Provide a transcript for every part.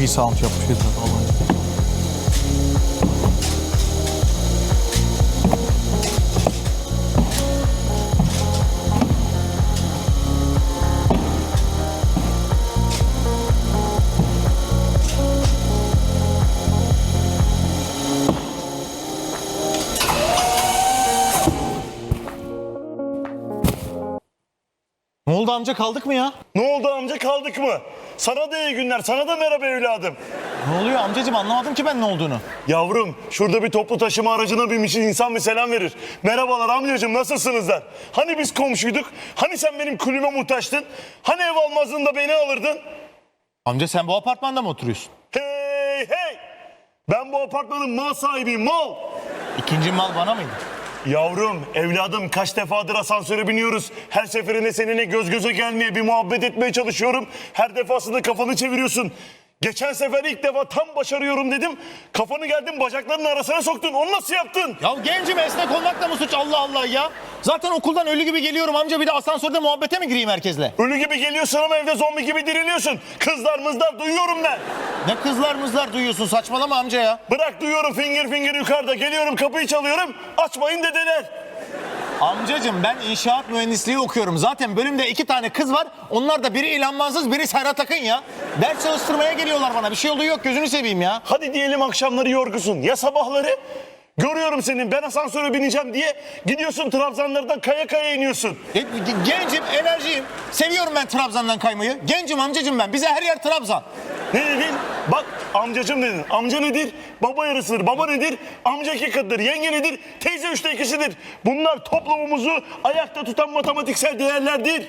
İyi sound yapmış vallahi. Ne oldu amca kaldık mı ya? Ne oldu amca kaldık mı? Sana da iyi günler, sana da merhaba evladım. Ne oluyor amcacığım anlamadım ki ben ne olduğunu. Yavrum şurada bir toplu taşıma aracına binmiş insan bir selam verir. Merhabalar amcacığım nasılsınız der. Hani biz komşuyduk? Hani sen benim kulüme muhtaçtın? Hani ev almazdın da beni alırdın? Amca sen bu apartmanda mı oturuyorsun? Hey hey! Ben bu apartmanın mal sahibiyim mal. İkinci mal bana mıydı? Yavrum, evladım kaç defadır asansöre biniyoruz. Her seferinde seninle göz göze gelmeye, bir muhabbet etmeye çalışıyorum. Her defasında kafanı çeviriyorsun. Geçen sefer ilk defa tam başarıyorum dedim. Kafanı geldin bacaklarının arasına soktun. Onu nasıl yaptın? Ya gencim esnek olmak da mı suç Allah Allah ya? Zaten okuldan ölü gibi geliyorum amca bir de asansörde muhabbete mi gireyim herkesle? Ölü gibi geliyorsun ama evde zombi gibi diriliyorsun. Kızlar mızlar duyuyorum ben. Ne kızlar mızlar duyuyorsun saçmalama amca ya. Bırak duyuyorum finger finger yukarıda. Geliyorum kapıyı çalıyorum. Açmayın dedeler. Amcacım ben inşaat mühendisliği okuyorum. Zaten bölümde iki tane kız var. Onlar da biri İlhan Mansız biri Serhat Akın ya. Ders çalıştırmaya geliyorlar bana. Bir şey olduğu yok gözünü seveyim ya. Hadi diyelim akşamları yorgusun. Ya sabahları? Görüyorum senin ben asansöre bineceğim diye gidiyorsun Trabzanlardan kaya kaya iniyorsun. E, gencim, enerjiyim. Seviyorum ben Trabzon'dan kaymayı. Gencim amcacım ben. Bize her yer Trabzon. Ne dedin? Bak amcacım dedin. Amca nedir? Baba yarısıdır. Baba nedir? Amca iki katıdır. Yenge nedir? Teyze üçte ikisidir. Bunlar toplumumuzu ayakta tutan matematiksel değerlerdir.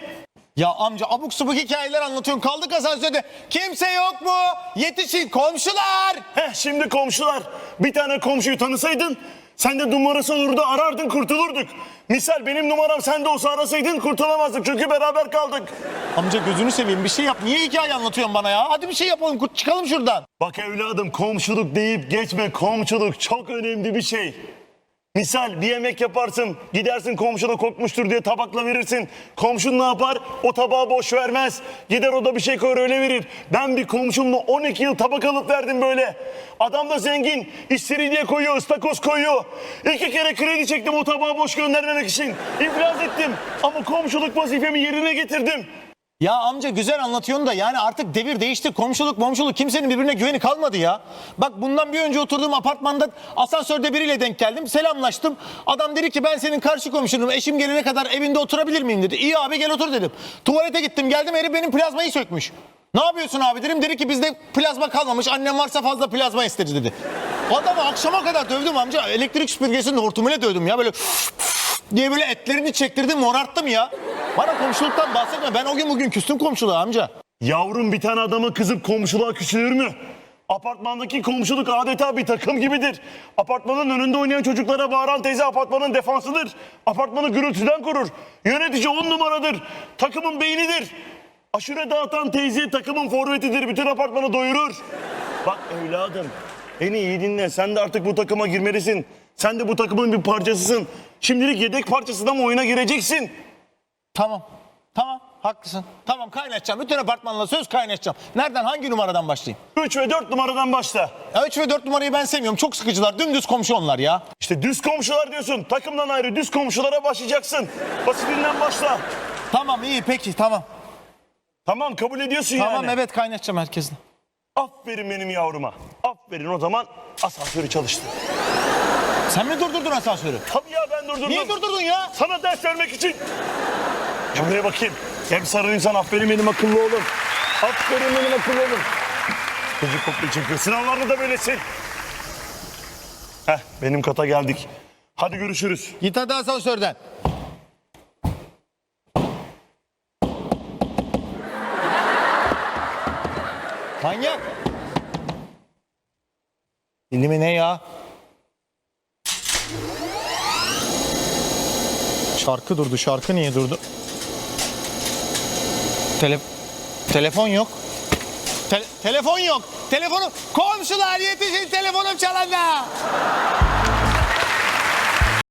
Ya amca abuk subuk hikayeler anlatıyorsun. Kaldık asansörde. Kimse yok mu? Yetişin komşular. Heh şimdi komşular. Bir tane komşuyu tanısaydın sen de numarası olurdu arardın kurtulurduk. Misal benim numaram sende olsa arasaydın kurtulamazdık çünkü beraber kaldık. Amca gözünü seveyim bir şey yap. Niye hikaye anlatıyorsun bana ya? Hadi bir şey yapalım kurt- çıkalım şuradan. Bak evladım komşuluk deyip geçme komşuluk çok önemli bir şey. Misal bir yemek yaparsın gidersin komşuna kokmuştur diye tabakla verirsin. Komşun ne yapar? O tabağı boş vermez. Gider o da bir şey koyar öyle verir. Ben bir komşumla 12 yıl tabak alıp verdim böyle. Adam da zengin. İstiridye koyuyor, ıstakoz koyuyor. İki kere kredi çektim o tabağı boş göndermemek için. İflas ettim. Ama komşuluk vazifemi yerine getirdim. Ya amca güzel anlatıyorsun da yani artık devir değişti. Komşuluk momşuluk kimsenin birbirine güveni kalmadı ya. Bak bundan bir önce oturduğum apartmanda asansörde biriyle denk geldim. Selamlaştım. Adam dedi ki ben senin karşı komşunum. Eşim gelene kadar evinde oturabilir miyim dedi. İyi abi gel otur dedim. Tuvalete gittim geldim herif benim plazmayı sökmüş. Ne yapıyorsun abi dedim. Dedi ki bizde plazma kalmamış. Annem varsa fazla plazma istedi dedi. Adamı akşama kadar dövdüm amca. Elektrik süpürgesinin hortumuyla dövdüm ya. Böyle diye böyle etlerini çektirdim morarttım ya. Bana komşuluktan bahsetme. Ben o gün bugün küstüm komşuluğa amca. Yavrum bir tane adama kızıp komşuluğa küsülür mü? Apartmandaki komşuluk adeta bir takım gibidir. Apartmanın önünde oynayan çocuklara bağıran teyze apartmanın defansıdır. Apartmanı gürültüden korur. Yönetici on numaradır. Takımın beynidir. Aşure dağıtan teyze takımın forvetidir. Bütün apartmanı doyurur. Bak evladım beni iyi dinle. Sen de artık bu takıma girmelisin. Sen de bu takımın bir parçasısın. Şimdilik yedek parçasından mı oyuna gireceksin? Tamam. Tamam. Haklısın. Tamam kaynatacağım. Bütün apartmanla söz kaynatacağım. Nereden hangi numaradan başlayayım? 3 ve 4 numaradan başla. Ya 3 ve 4 numarayı ben sevmiyorum. Çok sıkıcılar. Dümdüz komşu onlar ya. İşte düz komşular diyorsun. Takımdan ayrı düz komşulara başlayacaksın. Basitinden başla. Tamam iyi peki tamam. Tamam kabul ediyorsun Tamam yani. evet kaynatacağım herkesle. Aferin benim yavruma. Aferin o zaman asansörü çalıştı. Sen mi durdurdun asansörü? Tabii ya ben durdurdum. Niye durdurdun ya? Sana ders vermek için. Buraya bakayım. Hem sarı insan aferin benim akıllı oğlum. Aferin benim akıllı oğlum. Çocuk kopya çekiyor. Sınavlarda da böylesin. Heh benim kata geldik. Hadi görüşürüz. Git hadi asansörden. Manyak. Dilimi ne ya? Şarkı durdu. Şarkı niye durdu? Tele telefon yok. Te telefon yok. Telefonu komşular yetişin telefonum çalanda.